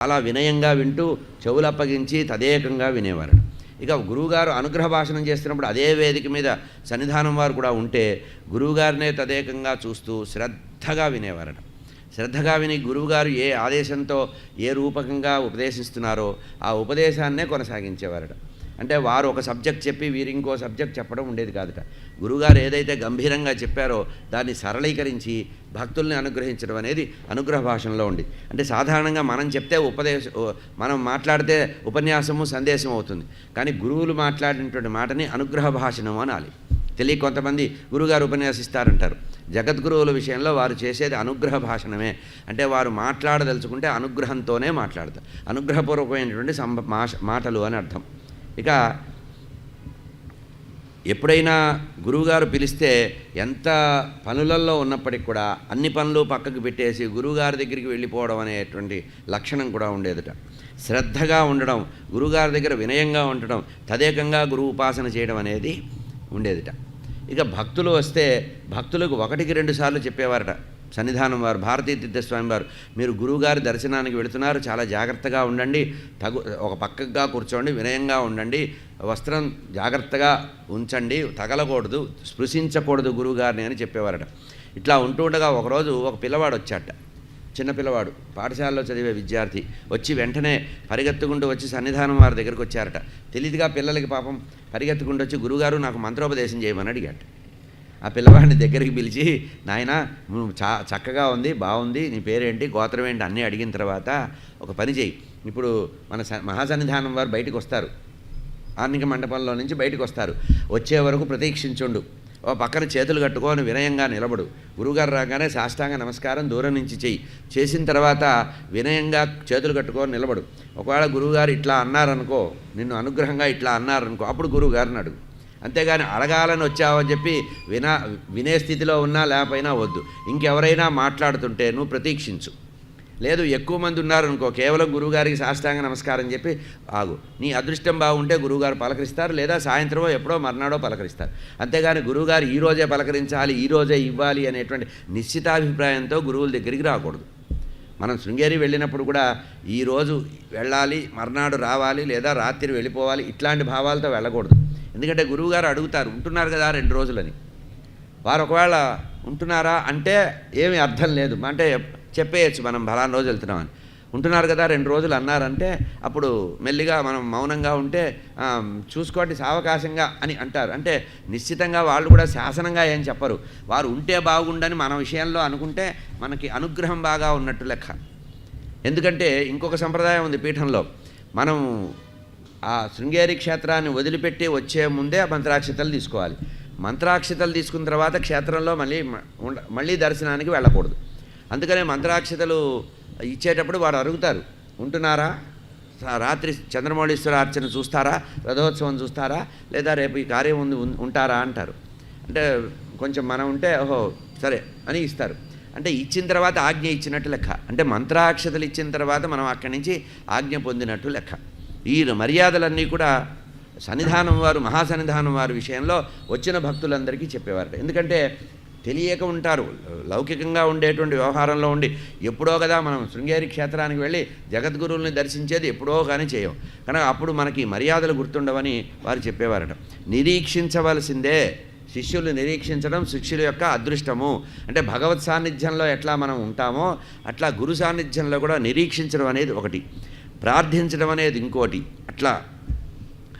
చాలా వినయంగా వింటూ చెవులు అప్పగించి తదేకంగా వినేవారు ఇక గురువుగారు అనుగ్రహ భాషణం చేస్తున్నప్పుడు అదే వేదిక మీద సన్నిధానం వారు కూడా ఉంటే గురువుగారినే తదేకంగా చూస్తూ శ్రద్ధగా వినేవారట. శ్రద్ధగా విని గురువుగారు ఏ ఆదేశంతో ఏ రూపకంగా ఉపదేశిస్తున్నారో ఆ ఉపదేశాన్నే కొనసాగించేవారట. అంటే వారు ఒక సబ్జెక్ట్ చెప్పి వీరు ఇంకో సబ్జెక్ట్ చెప్పడం ఉండేది కాదుట. గురుగారు ఏదైతే గంభీరంగా చెప్పారో దాన్ని సరళీకరించి భక్తుల్ని అనుగ్రహించడం అనేది అనుగ్రహ భాషణలో ఉంది. అంటే సాధారణంగా మనం చెప్తే ఉపదేశ మనం మాట్లాడితే ఉపన్యాసము సందేశం అవుతుంది. కానీ గురువులు మాట్లాడినటువంటి మాటని అనుగ్రహ భాషణం అనాలి. తెలియ కొంతమంది గురుగారు ఉపన్యాసిస్తారంటారు. జగద్గురువుల విషయంలో వారు చేసేది అనుగ్రహ భాషణమే అంటే వారు మాట్లాడదలుచుకుంటే అనుగ్రహంతోనే మాట్లాడతారు. అనుగ్రహపూర్వకమైనటువంటి సంభ మాష- మాటలు అని అర్థం. ఇక ఎప్పుడైనా గురువుగారు పిలిస్తే ఎంత పనులల్లో ఉన్నప్పటికి కూడా అన్ని పనులు పక్కకు పెట్టేసి గురువుగారి దగ్గరికి వెళ్ళిపోవడం అనేటువంటి లక్షణం కూడా ఉండేదట. శ్రద్ధగా ఉండడం గురువుగారి దగ్గర వినయంగా ఉండడం తదేకంగా గురువు ఉపాసన చేయడం అనేది ఉండేదిట. ఇక భక్తులు వస్తే భక్తులకు ఒకటికి రెండు సార్లు చెప్పేవారట. సన్నిధానం వారు భారతీ తీర్థస్వామి వారు మీరు గురువుగారి దర్శనానికి వెళుతున్నారు చాలా జాగ్రత్తగా ఉండండి తగు ఒక పక్కగా కూర్చోండి వినయంగా ఉండండి వస్త్రం జాగ్రత్తగా ఉంచండి తగలకూడదు స్పృశించకూడదు గురువుగారిని అని చెప్పేవారట. ఇట్లా ఉంటూ ఉండగా ఒకరోజు ఒక పిల్లవాడు వచ్చాట. చిన్న పిల్లవాడు పాఠశాలలో చదివే విద్యార్థి వచ్చి వెంటనే పరిగెత్తుకుంటూ వచ్చి సన్నిధానం వారి దగ్గరికి వచ్చారట. తెలియదుగా పిల్లలకి పాపం పరిగెత్తుకుంటూ వచ్చి గురుగారు నాకు మంత్రోపదేశం చేయమని అడిగాట. ఆ పిల్లవాడిని దగ్గరికి పిలిచి నాయన నువ్వు చా చక్కగా ఉంది బాగుంది నీ పేరేంటి గోత్రం ఏంటి అన్నీ అడిగిన తర్వాత ఒక పని చేయి ఇప్పుడు మన స- మహాసన్నిధానం వారు బయటకు వస్తారు. ఆర్నిక మండపంలో నుంచి బయటకు వస్తారు. వచ్చే వరకు ప్రతీక్షించుండు. ఓ పక్కన చేతులు కట్టుకొని వినయంగా నిలబడు. గురుగారు రాగానే సాష్టాంగ నమస్కారం దూరం నుంచి చెయ్యి. చేసిన తర్వాత వినయంగా చేతులు కట్టుకొని నిలబడు. ఒకవేళ గురువుగారు ఇట్లా అన్నారనుకో నిన్ను అనుగ్రహంగా ఇట్లా అన్నారనుకో అప్పుడు గురువుగారిని అడుగు. అంతేగాని అడగాలని వచ్చావని చెప్పి వినా వినే స్థితిలో ఉన్నా లేకపోయినా వద్దు. ఇంకెవరైనా మాట్లాడుతుంటే నువ్వు ప్రతీక్షించు. లేదు ఎక్కువ మంది ఉన్నారనుకో కేవలం గురువుగారికి సాష్టాంగ నమస్కారం చెప్పి ఆగు నీ అదృష్టం బాగుంటే గురువుగారు పలకరిస్తారు లేదా సాయంత్రమో ఎప్పుడో మర్నాడో పలకరిస్తారు. అంతేగాని గురువుగారు ఈరోజే పలకరించాలి ఈరోజే ఇవ్వాలి అనేటువంటి నిశ్చితాభిప్రాయంతో గురువుల దగ్గరికి రాకూడదు. మనం శృంగేరి వెళ్ళినప్పుడు కూడా ఈరోజు వెళ్ళాలి మర్నాడు రావాలి లేదా రాత్రి వెళ్ళిపోవాలి ఇట్లాంటి భావాలతో వెళ్ళకూడదు. ఎందుకంటే గురువుగారు అడుగుతారు ఉంటున్నారు కదా రెండు రోజులని? వారు ఒకవేళ ఉంటున్నారా? అంటే ఏమి అర్థం లేదు. అంటే చెప్పేయచ్చు మనం బలాన్ని రోజు వెళ్తున్నామని. ఉంటున్నారు కదా రెండు రోజులు అన్నారంటే అప్పుడు మెల్లిగా మనం మౌనంగా ఉంటే చూసుకోండి సావకాశంగా అని అంటారు. అంటే నిశ్చితంగా వాళ్ళు కూడా శాసనంగా ఏం చెప్పరు. వారు ఉంటే బాగుండని మన విషయంలో అనుకుంటే మనకి అనుగ్రహం బాగా ఉన్నట్టు లెక్క. ఎందుకంటే ఇంకొక సంప్రదాయం ఉంది పీఠంలో. మనం ఆ శృంగేరి క్షేత్రాన్ని వదిలిపెట్టి వచ్చే ముందే ఆ మంత్రాక్షతలు తీసుకోవాలి. మంత్రాక్షతలు తీసుకున్న తర్వాత క్షేత్రంలో మళ్ళీ మళ్ళీ దర్శనానికి వెళ్ళకూడదు. అందుకనే మంత్రాక్షతలు ఇచ్చేటప్పుడు వారు అడుగుతారు ఉంటున్నారా? రాత్రి చంద్రమౌళీశ్వర అర్చన చూస్తారా? రథోత్సవం చూస్తారా? లేదా రేపు ఈ కార్యం ఉంది ఉంటారా అంటారు. అంటే కొంచెం మనం ఉంటే ఓహో సరే అని ఇస్తారు. అంటే ఇచ్చిన తర్వాత ఆజ్ఞ ఇచ్చినట్టు లెక్క. అంటే మంత్రాక్షతలు ఇచ్చిన తర్వాత మనం అక్కడి నుంచి ఆజ్ఞ పొందినట్టు లెక్క. ఈ మర్యాదలన్నీ కూడా సన్నిధానం వారు మహాసన్నిధానం వారి విషయంలో వచ్చిన భక్తులందరికీ చెప్పేవారట. ఎందుకంటే తెలియక ఉంటారు లౌకికంగా ఉండేటువంటి వ్యవహారంలో ఉండి ఎప్పుడో కదా మనం శృంగేరి క్షేత్రానికి వెళ్ళి జగద్గురువుల్ని దర్శించేది ఎప్పుడో కానీ చేయం. కనుక అప్పుడు మనకి మర్యాదలు గుర్తుండవని వారు చెప్పేవారట. నిరీక్షించవలసిందే శిష్యులు నిరీక్షించడం శిష్యుల యొక్క అదృష్టము. అంటే భగవత్ సాన్నిధ్యంలో ఎట్లా మనం ఉంటామో అట్లా గురు సాన్నిధ్యంలో కూడా నిరీక్షించడం అనేది ఒకటి. ప్రార్థించడం అనేది ఇంకోటి. అట్లా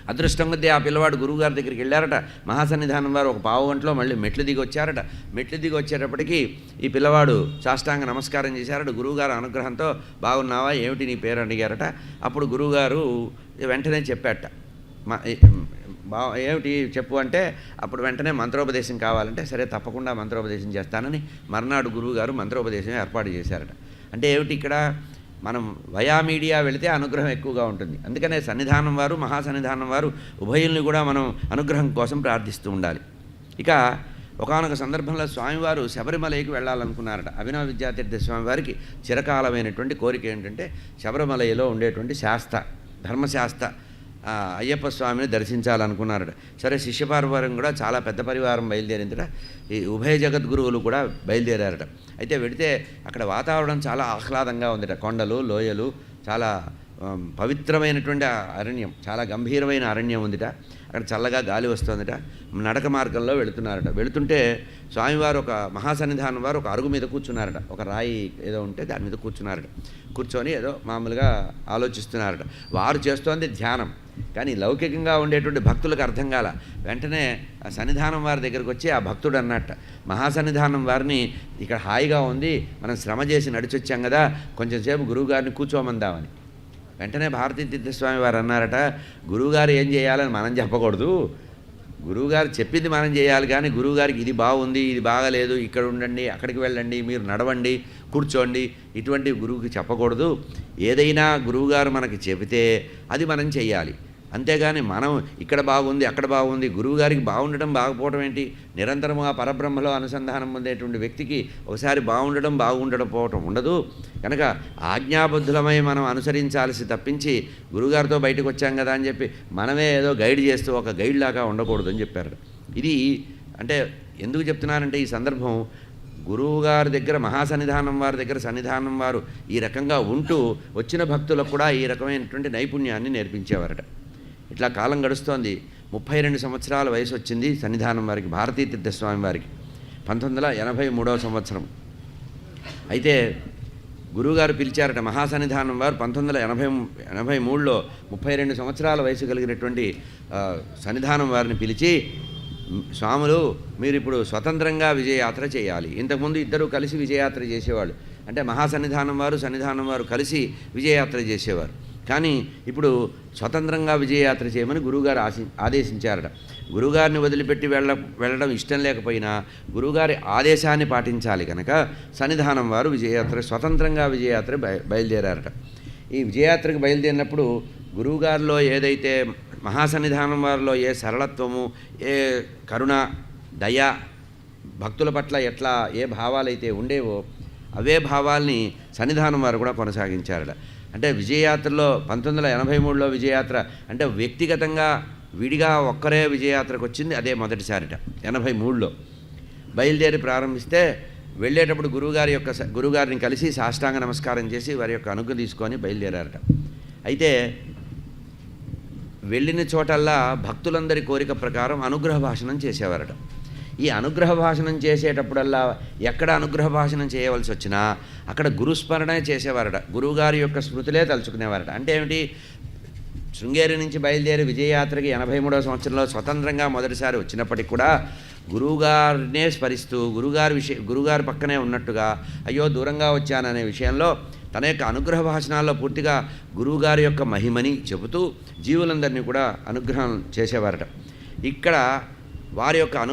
అదృష్టం కొద్దీ ఆ పిల్లవాడు గురువుగారి దగ్గరికి వెళ్ళారట. మహాసన్నిధానం వారు ఒక పావు గంటలో మళ్ళీ మెట్లు దిగి వచ్చారట మెట్లు దిగి వచ్చేటప్పటికి ఈ పిల్లవాడు సాష్టాంగ నమస్కారం చేశారట. గురువుగారు అనుగ్రహంతో బాగున్నావా? ఏమిటి నీ పేరు? అడిగారట. అప్పుడు గురువుగారు వెంటనే చెప్పాట మా బా ఏమిటి చెప్పు అంటే అప్పుడు వెంటనే మంత్రోపదేశం కావాలంటే సరే తప్పకుండా మంత్రోపదేశం చేస్తానని మర్నాడు గురువుగారు మంత్రోపదేశం ఏర్పాటు చేశారట. అంటే ఏమిటి ఇక్కడ? మనం వయా మీడియా వెళితే అనుగ్రహం ఎక్కువగా ఉంటుంది. అందుకనే సన్నిధానం వారు మహాసన్నిధానం వారు ఉభయుల్ని కూడా మనం అనుగ్రహం కోసం ప్రార్థిస్తూ ఉండాలి. ఇక ఒకానొక సందర్భంలో స్వామివారు శబరిమలైకి వెళ్ళాలనుకున్నారట. అభినవ విద్యాతీర్థ స్వామివారికి చిరకాలమైనటువంటి కోరిక ఏంటంటే శబరిమలయలో ఉండేటువంటి శాస్త్ర ధర్మశాస్త్ర అయ్యప్ప స్వామిని దర్శించాలనుకున్నారట. సరే శిష్యపార్వరం కూడా చాలా పెద్ద పరివారం బయలుదేరిందట. ఈ ఉభయ జగద్గురువులు కూడా బయలుదేరారట. అయితే వెడితే అక్కడ వాతావరణం చాలా ఆహ్లాదంగా ఉందిట. కొండలు లోయలు చాలా పవిత్రమైనటువంటి ఆ అరణ్యం చాలా గంభీరమైన అరణ్యం ఉందిట. అక్కడ చల్లగా గాలి వస్తుందిట. నడక మార్గంలో వెళుతున్నారట. వెళుతుంటే స్వామివారు ఒక మహాసన్నిధానం వారు ఒక అరుగు మీద కూర్చున్నారట. ఒక రాయి ఏదో ఉంటే దాని మీద కూర్చున్నారట. కూర్చొని ఏదో మామూలుగా ఆలోచిస్తున్నారట. వారు చేస్తోంది ధ్యానం. కానీ లౌకికంగా ఉండేటువంటి భక్తులకు అర్థం కాల. వెంటనే ఆ సన్నిధానం వారి దగ్గరికి వచ్చి ఆ భక్తుడు అన్నట్ట. మహాసన్నిధానం వారిని ఇక్కడ హాయిగా ఉంది. మనం శ్రమ చేసి నడిచొచ్చాం కదా. కొంచెం సేపు గురువుగారిని కూర్చోమందామని. వెంటనే భారతీతీర్థస్వామి వారు అన్నారట గురువుగారు ఏం చేయాలని మనం చెప్పకూడదు. గురువుగారు చెప్పింది మనం చేయాలి కానీ గురువుగారికి ఇది బాగుంది ఇది బాగలేదు ఇక్కడ ఉండండి అక్కడికి వెళ్ళండి మీరు నడవండి కూర్చోండి. ఇటువంటి గురువుకి చెప్పకూడదు. ఏదైనా గురువుగారు మనకి చెబితే అది మనం చెయ్యాలి. అంతేగాని మనం ఇక్కడ బాగుంది అక్కడ బాగుంది గురువుగారికి బాగుండడం బాగపోవడం ఏంటి? నిరంతరము ఆ పరబ్రహ్మలో అనుసంధానం పొందేటువంటి వ్యక్తికి ఒకసారి బాగుండడం బాగుండడం పోవటం ఉండదు. కనుక ఆజ్ఞాబద్ధులమై మనం అనుసరించాల్సి తప్పించి గురువుగారితో బయటకు వచ్చాం కదా అని చెప్పి మనమే ఏదో గైడ్ చేస్తూ ఒక గైడ్ లాగా ఉండకూడదు అని చెప్పారు. ఇది అంటే ఎందుకు చెప్తున్నానంటే ఈ సందర్భం గురువుగారి దగ్గర మహాసన్నిధానం వారి దగ్గర సన్నిధానం వారు ఈ రకంగా ఉంటూ వచ్చిన భక్తులకు కూడా ఈ రకమైనటువంటి నైపుణ్యాన్ని నేర్పించేవారట. ఇట్లా కాలం గడుస్తోంది. ముప్పై రెండు సంవత్సరాల వయసు వచ్చింది సన్నిధానం వారికి భారతీ తీర్థస్వామి వారికి. పంతొమ్మిది వందల ఎనభై మూడవ సంవత్సరం. అయితే గురువుగారు పిలిచారట మహాసన్నిధానం వారు పంతొమ్మిది వందల ఎనభై ఎనభై మూడులో ముప్పై రెండు సంవత్సరాల వయసు కలిగినటువంటి సన్నిధానం వారిని పిలిచి స్వాములు మీరు ఇప్పుడు స్వతంత్రంగా విజయయాత్ర చేయాలి. ఇంతకుముందు ఇద్దరు కలిసి విజయయాత్ర చేసేవాళ్ళు. అంటే మహాసన్నిధానం వారు సన్నిధానం వారు కలిసి విజయయాత్ర చేసేవారు. కానీ ఇప్పుడు స్వతంత్రంగా విజయయాత్ర చేయమని గురువుగారు ఆశి ఆదేశించారట. గురువుగారిని వదిలిపెట్టి వెళ్ళ వెళ్ళడం ఇష్టం లేకపోయినా గురువుగారి ఆదేశాన్ని పాటించాలి కనుక సన్నిధానం వారు విజయయాత్ర స్వతంత్రంగా విజయయాత్ర బయ బయలుదేరారట. ఈ విజయయాత్రకు బయలుదేరినప్పుడు గురువుగారిలో ఏదైతే మహాసన్నిధానం వారిలో ఏ సరళత్వము ఏ కరుణ దయ భక్తుల పట్ల ఎట్లా ఏ భావాలైతే ఉండేవో అవే భావాల్ని సన్నిధానం వారు కూడా కొనసాగించారట. అంటే విజయయాత్రలో పంతొమ్మిది వందల ఎనభై మూడులో విజయయాత్ర అంటే వ్యక్తిగతంగా విడిగా ఒక్కరే విజయయాత్రకు వచ్చింది అదే మొదటిసారిట ఎనభై మూడులో. బయలుదేరి ప్రారంభిస్తే వెళ్ళేటప్పుడు గురువుగారి యొక్క గురువుగారిని కలిసి సాష్టాంగ నమస్కారం చేసి వారి యొక్క అనుగ్రహం తీసుకొని బయలుదేరారట. అయితే వెళ్ళిన చోటల్లా భక్తులందరి కోరిక ప్రకారం అనుగ్రహ భాషణం చేసేవారట. ఈ అనుగ్రహ భాషణం చేసేటప్పుడల్లా ఎక్కడ అనుగ్రహ భాషణం చేయవలసి వచ్చినా అక్కడ గురుస్మరణే చేసేవారట. గురువుగారి యొక్క స్మృతులే తలుచుకునేవారట. అంటే ఏమిటి? శృంగేరి నుంచి బయలుదేరి విజయయాత్రకి ఎనభై మూడవ సంవత్సరంలో స్వతంత్రంగా మొదటిసారి వచ్చినప్పటికి కూడా గురువుగారినే స్మరిస్తూ గురుగారి విషయ గురుగారి పక్కనే ఉన్నట్టుగా అయ్యో దూరంగా వచ్చాననే విషయంలో తన యొక్క అనుగ్రహ భాషణాల్లో పూర్తిగా గురువుగారి యొక్క మహిమని చెబుతూ జీవులందరినీ కూడా అనుగ్రహం చేసేవారట. ఇక్కడ వారి యొక్క అను